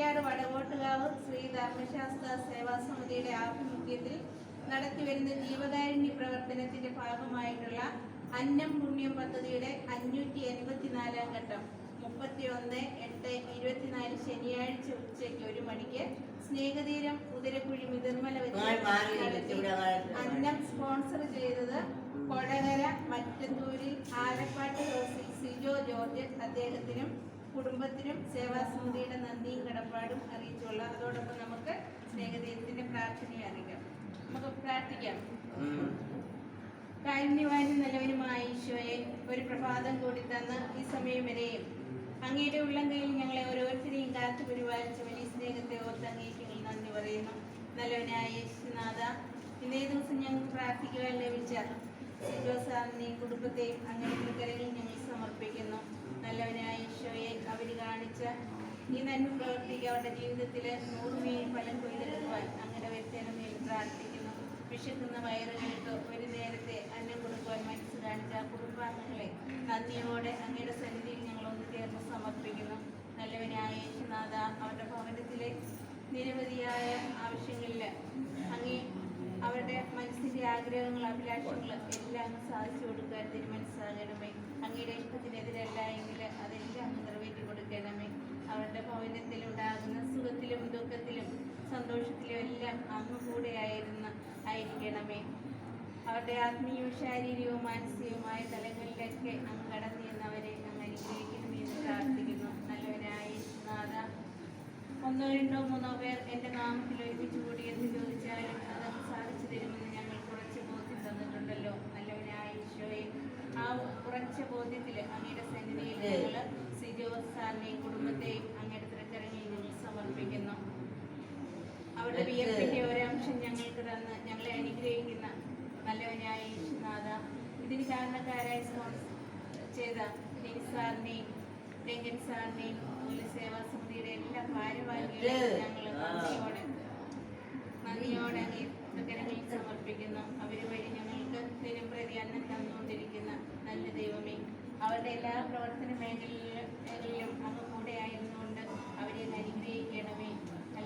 തോട്ടയ്ക്കാട് വടകോട്ടുകാവ് ശ്രീ ധർമ്മശാസ്ത്ര സേവാ സമിതിയുടെ ആഭിമുഖ്യത്തിൽ നടത്തിവരുന്ന ജീവകാരുണ്യ പ്രവർത്തനത്തിന്റെ ഭാഗമായിട്ടുള്ള അന്നം പുണ്യം പദ്ധതിയുടെ അഞ്ഞൂറ്റി എൺപത്തിനാലാം ഘട്ടം മുപ്പത്തി ഒന്ന് എട്ട് ഇരുപത്തിനാല് ശനിയാഴ്ച ഉച്ചയ്ക്ക് ഒരു മണിക്ക് സ്നേഹതീരം ഉദരക്കുഴി മുതിർമല വെച്ച്. അന്നം സ്പോൺസർ ചെയ്തത് കൊടകര മറ്റന്തൂരിൽ ആലപ്പാട്ട് സിജോ ജോർജ് അദ്ദേഹത്തിനും കുടുംബത്തിനും സേവാസമിതിയുടെ നന്ദിയും കടപ്പാടും അറിയിച്ചുള്ള അതോടൊപ്പം നമുക്ക് സ്നേഹദൈവത്തിന്റെ പ്രാർത്ഥനയും അറിയിക്കാം. നമുക്ക് പ്രാർത്ഥിക്കാം. കാരുണ്യവാനും നല്ലവനുമായ ഈശോയെ ഒരു പ്രഭാതം കൂടി തന്ന ഈ സമയം വരെയും അങ്ങയുടെ ഉള്ളങ്കയിൽ ഞങ്ങളെ ഓരോരുത്തരെയും കാത്തു പരിപാലിച്ച വലിയ സ്നേഹത്തെ ഓർത്ത് അങ്ങേക്ക് ഞങ്ങൾ നന്ദി പറയുന്നു. നല്ലവനായ യേശുനാഥ ഇന്നേ ദിവസം ഞങ്ങൾക്ക് പ്രാർത്ഥിക്കുവാൻ ലഭിച്ച ജോസാറിനെയും സാറിനെയും കുടുംബത്തെയും അങ്ങയുടെ കരകളിൽ ഞങ്ങൾ സമർപ്പിക്കുന്നു. നല്ലവനായ ഈശോയെ കാണിച്ച ഈ നന്മ പ്രവർത്തിക്ക് അവരുടെ ജീവിതത്തിൽ നൂറുമേൽ ഫലം കൊയ്തെടുക്കുവാൻ അങ്ങയുടെ വ്യക്തനമേൽ പ്രാർത്ഥിക്കുന്നു. വിശക്കുന്ന വയറുകൾക്ക് ഒരു നേരത്തെ അന്നം കൊടുക്കുവാൻ മനസ്സ് കാണിച്ച കുടുംബാംഗങ്ങളെ നന്ദിയോടെ അങ്ങയുടെ സന്നിധിയിൽ ഞങ്ങൾ ഒന്ന് ചേർന്ന് സമർപ്പിക്കുന്നു. നല്ലവനായ യേശുനാഥ അവരുടെ ഭവനത്തിലെ നിരവധിയായ ആവശ്യങ്ങളിൽ അങ്ങേ അവരുടെ മനസ്സിന്റെ ആഗ്രഹങ്ങൾ അഭിലാഷങ്ങൾ എല്ലാം സാധിച്ചു കൊടുക്കാൻ തിരുമനസ്സാകണമേ. അങ്ങയുടെ ഇഷ്ടത്തിനെതിരല്ല എങ്കിൽ അതെല്ലാം കൊടുക്കണമേ അവരുടെ ഭവനത്തിലുണ്ടാകുന്ന സുഖത്തിലും ദുഃഖത്തിലും സന്തോഷത്തിലും എല്ലാം അങ്ങ് കൂടെ ആയിരുന്ന ആയിരിക്കണമേ. അവരുടെ ആത്മീയവും ശാരീരികവും മാനസികവുമായ തലങ്ങളിലൊക്കെ അങ്ങ് കടന്നു ചെന്നവരെ അങ്ങ് അനുഗ്രഹിക്കണമെന്ന് പ്രാർത്ഥിക്കുന്നു. നല്ലവനായ നാഥ. ഒന്നോ രണ്ടോ മൂന്നോ പേർ എന്റെ നാമത്തിൽ ഒരുമിച്ച് കൂടി എന്ന് ചോദിച്ചാലും അതങ്ങ് സാധിച്ചു തരുമെന്ന് ഞങ്ങൾ കുറച്ച് ബോധ്യം തന്നിട്ടുണ്ടല്ലോ. നല്ലവനായ ഈശോയെ. ആ കുറച്ച് ബോധ്യത്തിൽ അങ്ങയുടെ സന്നിധിയിൽ ഞങ്ങൾ സിജോ സാറിനെയും കുടുംബത്തെയും അങ്ങയുടെ തിരക്കരങ്ങിൽ ഞങ്ങൾ സമർപ്പിക്കുന്നു. അവരുടെ വിയർപ്പിന്റെ ഒരംശം ഞങ്ങൾക്ക് തന്ന് ഞങ്ങളെ അനുഗ്രഹിക്കുന്ന നല്ലവനായ യേശുനാഥ ഇതിന് കാരണക്കാരായ സ്പോൺസർ ചെയ്ത ഡിൻ സാറിനെയും രംഗൻ സാറിനെയും മൂല്യസേവാ സമിതിയുടെ എല്ലാ ഭാരവാഹികളെയും ഞങ്ങൾ നന്ദിയോടെ നന്ദിയോടെ അങ്ങേ കരങ്ങളിൽ സമർപ്പിക്കുന്നു. അവർ വഴി ഞങ്ങൾക്ക് ദിനംപ്രതി അന്നം തന്നുകൊണ്ടിരിക്കുന്ന നല്ല ദൈവമേ അവരുടെ എല്ലാ പ്രവർത്തന മേഖലയിലും മേഖലയിലും അങ്ങ് കൂടെ ആയിരുന്നുകൊണ്ട് അവരെ അനുഗ്രഹിക്കണമേ